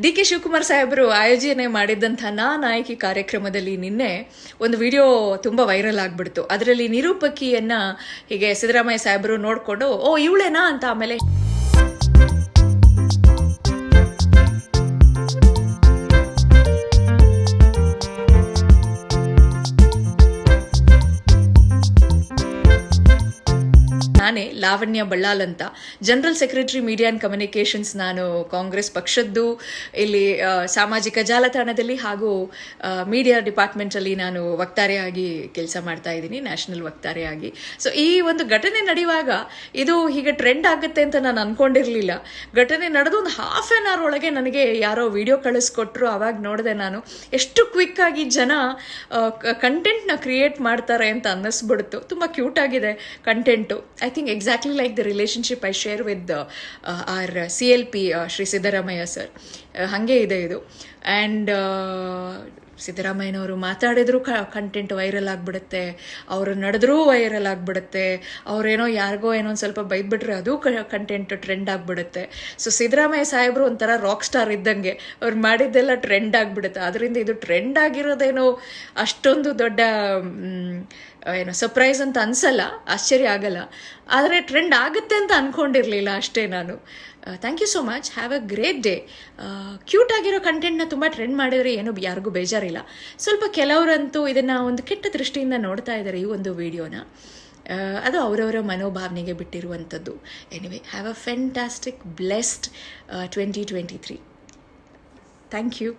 D K Shivakumar ಸಾಹೇಬರು ಆಯೋಜನೆ ಮಾಡಿದ್ದಂಥ ನಾ ನಾಯಕಿ ಕಾರ್ಯಕ್ರಮದಲ್ಲಿ ನಿನ್ನೆ ಒಂದು ವಿಡಿಯೋ ತುಂಬ ವೈರಲ್ ಆಗಿಬಿಡ್ತು. ಅದರಲ್ಲಿ ನಿರೂಪಕಿಯನ್ನ ಹೀಗೆ ಸಿದ್ದರಾಮಯ್ಯ ಸಾಹೇಬರು ನೋಡಿಕೊಂಡು, ಓ, ಇವಳೇನಾ? ಅಂತ ಆಮೇಲೆ ನಾನೇ ಲಾವಣ್ಯ ಬಳ್ಳಾಲ್ ಅಂತ. General secretary media and communications ನಾನು ಕಾಂಗ್ರೆಸ್ ಪಕ್ಷದ್ದು, ಇಲ್ಲಿ ಸಾಮಾಜಿಕ ಜಾಲತಾಣದಲ್ಲಿ ಹಾಗೂ ಮೀಡಿಯಾ ಡಿಪಾರ್ಟ್ಮೆಂಟಲ್ಲಿ ನಾನು ವಕ್ತಾರೆಯಾಗಿ ಕೆಲಸ ಮಾಡ್ತಾ ಇದ್ದೀನಿ ನ್ಯಾಷನಲ್ ವಕ್ತಾರೆಯಾಗಿ. ಸೊ ಈ ಒಂದು ಘಟನೆ ನಡೆಯುವಾಗ ಇದು ಹೀಗೆ ಟ್ರೆಂಡ್ ಆಗುತ್ತೆ ಅಂತ ನಾನು ಅನ್ಕೊಂಡಿರಲಿಲ್ಲ. ಘಟನೆ ನಡೆದು ಒಂದು ಹಾಫ್ ಆನ್ ಅವರ್ ಒಳಗೆ ನನಗೆ ಯಾರೋ ವಿಡಿಯೋ ಕಳಿಸ್ಕೊಟ್ರು, ಅವಾಗ ನೋಡಿದೆ ನಾನು ಎಷ್ಟು ಕ್ವಿಕ್ ಆಗಿ ಜನ ಕಂಟೆಂಟ್ನ ಕ್ರಿಯೇಟ್ ಮಾಡ್ತಾರೆ ಅಂತ ಅನ್ನಿಸ್ಬಿಡ್ತು. ತುಂಬ ಕ್ಯೂಟ್ ಆಗಿದೆ content I think exactly like the relationship I share with uh, our CLP, uh, Sri Siddharamaya sir. ಹಾಗೆ ಇದೆ ಇದು. ಆ್ಯಂಡ್ ಸಿದ್ದರಾಮಯ್ಯನವರು ಮಾತಾಡಿದ್ರು ಕಂಟೆಂಟ್ ವೈರಲ್ ಆಗಿಬಿಡುತ್ತೆ. ಅವರು ನಡೆದ್ರೂ ವೈರಲ್ ಆಗಿಬಿಡುತ್ತೆ. ಅವರೇನೋ ಯಾರಿಗೋ ಏನೋ ಒಂದು ಸ್ವಲ್ಪ ಬೈದ್ಬಿಟ್ರೆ ಅದು ಕಂಟೆಂಟ್ ಟ್ರೆಂಡ್ ಆಗಿಬಿಡುತ್ತೆ. ಸೊ ಸಿದ್ದರಾಮಯ್ಯ ಸಾಹೇಬರು ಒಂಥರ ರಾಕ್ ಸ್ಟಾರ್ ಇದ್ದಂಗೆ. ಅವ್ರು ಮಾಡಿದ್ದೆಲ್ಲ ಟ್ರೆಂಡ್ ಆಗಿಬಿಡುತ್ತೆ. ಅದರಿಂದ ಇದು ಟ್ರೆಂಡ್ ಆಗಿರೋದೇನೋ ಅಷ್ಟೊಂದು ದೊಡ್ಡ ಏನೋ ಸರ್ಪ್ರೈಸ್ ಅಂತ ಅನ್ಸಲ್ಲ. ಆಶ್ಚರ್ಯ ಆಗಲ್ಲ. ಆದರೆ ಟ್ರೆಂಡ್ ಆಗುತ್ತೆ ಅಂತ ಅಂದ್ಕೊಂಡಿರಲಿಲ್ಲ ಅಷ್ಟೇ ನಾನು. Thank you so much have a great day cute ಆಗಿರೋ ಕಂಟೆಂಟ್ನ ತುಂಬ ಟ್ರೆಂಡ್ ಮಾಡಿದರೆ ಏನು ಯಾರಿಗೂ ಬೇಜಾರಿಲ್ಲ. ಸ್ವಲ್ಪ ಕೆಲವರಂತೂ ಇದನ್ನು ಒಂದು ಕೆಟ್ಟ ದೃಷ್ಟಿಯಿಂದ ನೋಡ್ತಾ ಇದ್ದಾರೆ ಈ ಒಂದು ವಿಡಿಯೋನ ಅದು ಅವರವರ ಮನೋಭಾವನೆಗೆ ಬಿಟ್ಟಿರುವಂಥದ್ದು. Anyway have a fantastic blessed twenty twenty three thank you